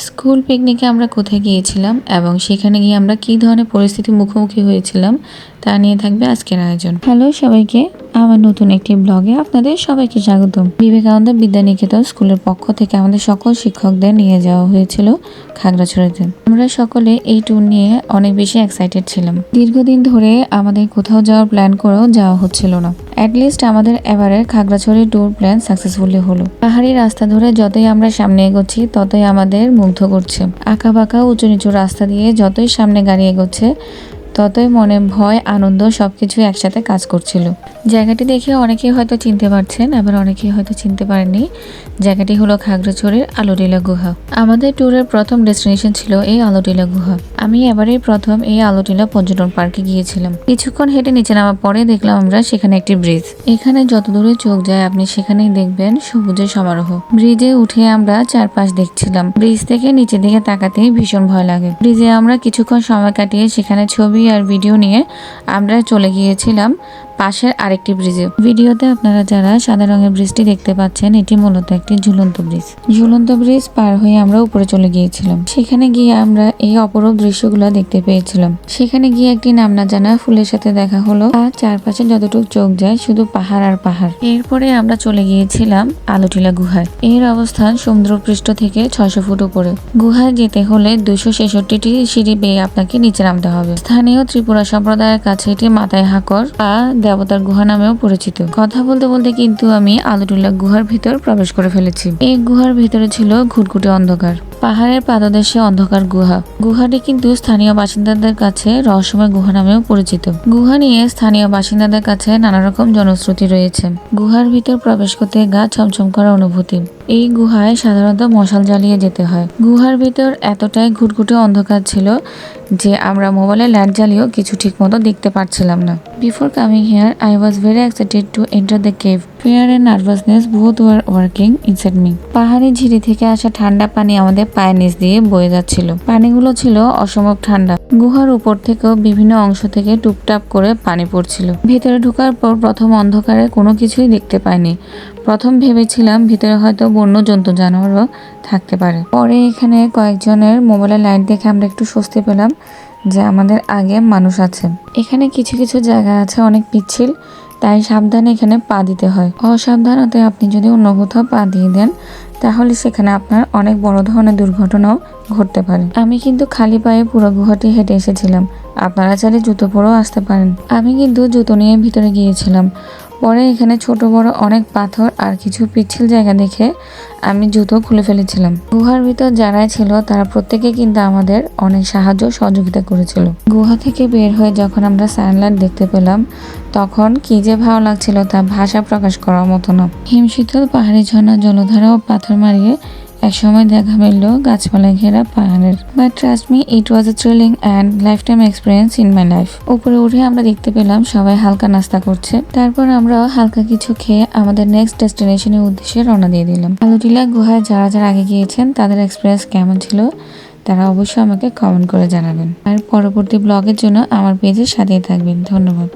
School পিকনিকে আমরা কোথায় গিয়েছিলাম এবং সেখানে গিয়ে আমরা কী ধরনের পরিস্থিতির মুখোমুখি হয়েছিলাম তা নিয়ে থাকবে আজকের আয়োজন। হ্যালো সবাইকে, আমার নতুন একটি ব্লগে আপনাদের সবাইকে স্বাগতম। বিবেকানন্দ বিদ্যানিকেতন স্কুলের পক্ষ থেকে আমাদের সকল শিক্ষকদের নিয়ে যাওয়া হয়েছিল খাগড়াছড়িতে। আমরা সকলে এই ট্যুর নিয়ে অনেক বেশি এক্সাইটেড ছিলাম। দীর্ঘদিন ধরে আমাদের কোথাও যাওয়ার প্ল্যান করেও যাওয়া হচ্ছিল না। অ্যাটলিস্ট আমাদের এবারের খাগড়াছড়ি ট্যুর প্ল্যান সাকসেসফুলি হলো। পাহাড়ি রাস্তা ধরে যতই আমরা সামনে এগোচ্ছি, ততই আমাদের মুগ্ধ করছে। আঁকা বাঁকা উঁচু নিচু রাস্তা দিয়ে যতই সামনে গাড়ি এগোচ্ছে ততই মনে, ভয়, আনন্দ সবকিছু একসাথে কাজ করছিল। জায়গাটি দেখে অনেকেই হয়তো চিনতে পারছেন, আবার অনেকেই হয়তো চিনতে পারেননি। জায়গাটি হলো খাগড়াছড়ির আলোটিলা গুহা। আমাদের ট্যুরের প্রথম ডেস্টিনেশন ছিল এই আলোটিলা গুহা। আমি এবারেই প্রথম এই আলোটিলা পর্যটন পার্কে গিয়েছিলাম। কিছুক্ষণ হেঁটে নিচে নামার পরে দেখলাম আমরা সেখানে একটি ব্রিজ। এখানে যত দূরে চোখ যায় আপনি সেখানেই দেখবেন সবুজের সমারোহ। ব্রিজে উঠে আমরা চারপাশ দেখছিলাম। ব্রিজ থেকে নিচের দিকে তাকাতেই ভীষণ ভয় লাগে। ব্রিজে আমরা কিছুক্ষণ সময় কাটিয়ে সেখানে ছবি আর ভিডিও নিয়ে আমরা চলে গিয়েছিলাম। পাশের আরেকটি ব্রিজে ভিডিওতে আপনারা যারা সাদা রঙের ব্রিজটি দেখতে পাচ্ছেন, এটি মূলত একটি ঝুলন্ত ব্রিজ ঝুলন্ত ব্রিজ পার হয়ে আমরা উপরে চলে গিয়েছিলাম। সেখানে গিয়ে আমরা এই অপরূপ দৃশ্যগুলো দেখতে পেয়েছিলাম। সেখানে গিয়ে একটি নাম না জানা ফুলের সাথে দেখা হলো। আর চারপাশে যতটুকু চোখ যায়, শুধু পাহাড় আর পাহাড়। এরপরে আমরা চলে গিয়েছিলাম আলোটিলা গুহায়। এর অবস্থান সমুদ্রপৃষ্ঠ থেকে ছয়শো ফুট উপরে। গুহায় যেতে হলে দুশো ছেষট্টিটি সিঁড়ি বেয়ে আপনাকে নিচে নামতে হবে। স্থানীয় ত্রিপুরা সম্প্রদায়ের কাছে এটি মাথায় হাকর বা দেবতার গুহা নামেও পরিচিত। কথা বলতে বলতে কিন্তু আমি আলোটুল্লা গুহার ভিতর প্রবেশ করে ফেলেছি। এই গুহার ভিতরে ছিল ঘুটঘুটে অন্ধকার। পাহাড়ের পাদদেশে অন্ধকার গুহা। গুহাটি কিন্তু স্থানীয় বাসিন্দাদের কাছে রহস্যময় গুহা নামেও পরিচিত। গুহা নিয়ে স্থানীয় বাসিন্দাদের কাছে নানা রকম জনশ্রুতি রয়েছে। গুহার ভিতর প্রবেশ করতে গা ছমছম করা অনুভূতি। এই গুহায় সাধারণত মশাল জ্বালিয়ে যেতে হয়। গুহার ভিতর এতটাই ঘুটঘুটে অন্ধকার ছিল যে আমরা মোবাইলে লাইট জ্বালিয়েও কিছু ঠিক মতো দেখতে পারছিলাম না। Before coming here I was very excited to enter the cave fear and nervousness both were working inside me পাহাড়ি ঝিরি থেকে আসা ঠান্ডা পানি আমাদের পায়ের নিচ দিয়ে বয়ে যাচ্ছিল। পানিগুলো ছিল অসম্ভব ঠান্ডা। গুহার উপর থেকেও বিভিন্ন অংশ থেকে টুপটাপ করে পানি পড়ছিল। ভেতরে ঢোকার পর প্রথম অন্ধকারে কোনো কিছুই দেখতে পাইনি। প্রথম ভেবেছিলাম ভিতরে হয়তো বন্য জন্তু জানোয়ারও থাকতে পারে। পরে এখানে কয়েকজনের মোবাইলের লাইট দেখে আমরা একটু স্বস্তি পেলাম যে আমাদের আগে মানুষ আছে। এখানে কিছু কিছু জায়গা আছে অনেক পিচ্ছিল, তাই সাবধানে এখানে পা দিতে হয়। অসাবধানতে আপনি যদি অন্য কোথাও পা দিয়ে দেন, তাহলে সেখানে আপনার অনেক বড় ধরনের দুর্ঘটনাও ঘটতে পারে। আমি কিন্তু খালি পায়ে পুরো গুহাটি হেঁটে এসেছিলাম। আপনারা চাইলে জুতো পরেও আসতে পারেন। আমি কিন্তু জুতো নিয়ে ভিতরে গিয়েছিলাম। পরে এখানে ছোট, বড় অনেক পাথর আর কিছু পিছিল জায়গা দেখে আমি জুতো খুলে ফেলেছিলাম। গুহার ভিতর যারাই ছিল, তারা প্রত্যেকে কিন্তু আমাদের অনেক সাহায্য সহযোগিতা করেছিল। গুহা থেকে বের হয়ে যখন আমরা সানলাইট দেখতে পেলাম, তখন কি যে ভালো লাগছিল তা ভাষা প্রকাশ করার মতো না। হিমশীতল পাহাড়ি ঝর্ণা জলধারা ও পাথর মারিয়ে একসময় দেখা মিলল গাছপালায় ঘেরা পাহাড়ের। But trust me it was a thrilling and life time experience in my life উপরে উঠে আমরা দেখতে পেলাম সবাই হালকা নাস্তা করছে। তারপর আমরা হালকা কিছু খেয়ে আমাদের নেক্সট ডেস্টিনেশনের উদ্দেশ্যে রওনা দিয়ে দিলাম। আলুটিলা গুহায় যারা যারা আগে গিয়েছেন, তাদের এক্সপিরিয়েন্স কেমন ছিল, তারা অবশ্যই আমাকে কমেন্ট করে জানাবেন। আর পরবর্তী ব্লগের জন্য আমার পেজে সাথেই থাকবেন। ধন্যবাদ।